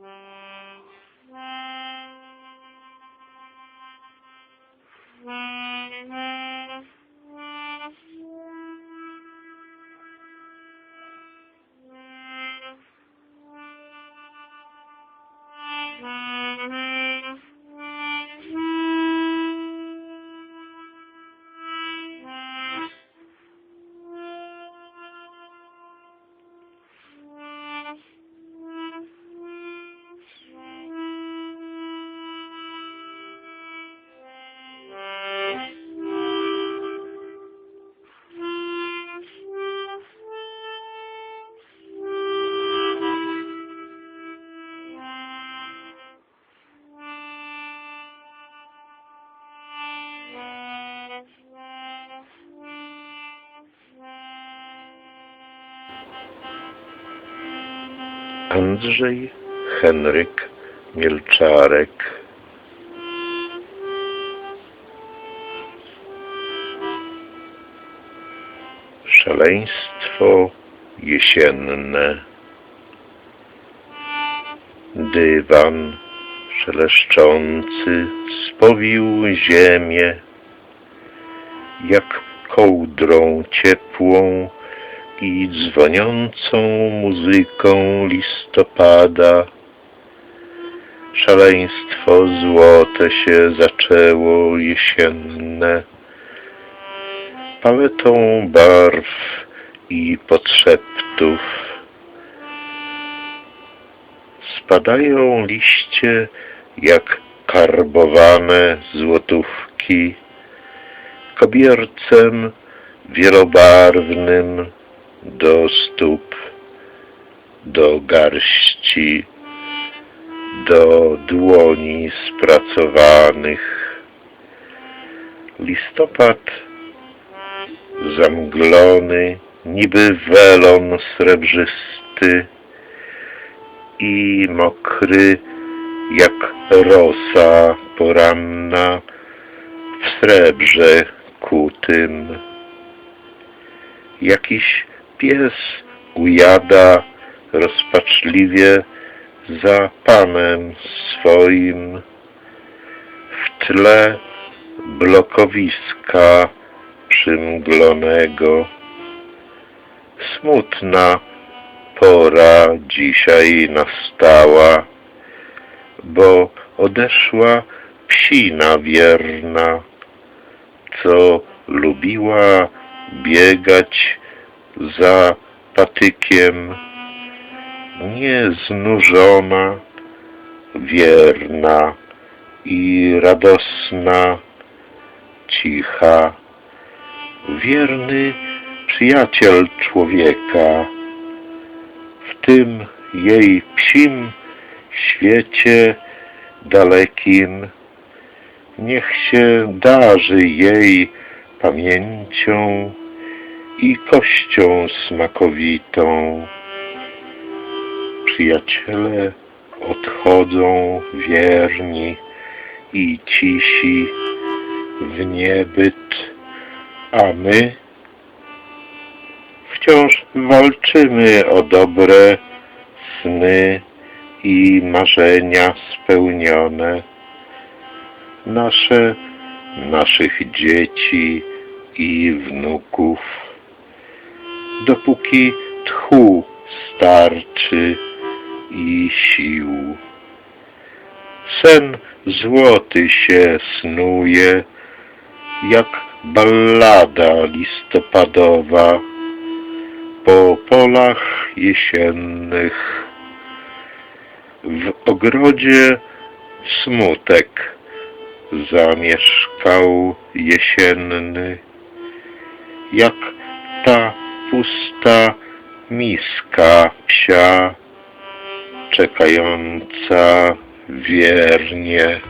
Mm-hmm. Andrzej Henryk Mielczarek. Szaleństwo jesienne. Dywan szeleszczący spowił ziemię jak kołdrą ciepłą i dzwoniącą muzyką listopada. Szaleństwo złote się zaczęło jesienne, paletą barw i podszeptów. Spadają liście jak karbowane złotówki, kobiercem wielobarwnym do stóp, do garści, do dłoni spracowanych. Listopad zamglony, niby welon srebrzysty i mokry jak rosa poranna w srebrze kutym. Jakiś pies ujada rozpaczliwie za panem swoim. W tle blokowiska przymglonego. Smutna pora dzisiaj nastała, bo odeszła psina wierna, co lubiła biegać za patykiem, nieznużona, wierna i radosna, cicha, wierny przyjaciel człowieka. W tym jej psim świecie dalekim niech się darzy jej pamięcią i kością smakowitą. Przyjaciele odchodzą wierni i cisi w niebyt, a my wciąż walczymy o dobre sny i marzenia spełnione. Nasze, naszych dzieci i wnuków. Dopóki tchu starczy i sił. Sen złoty się snuje, jak ballada listopadowa po polach jesiennych. W ogrodzie smutek zamieszkał jesienny, jak ta pusta miska psia, czekająca wiernie.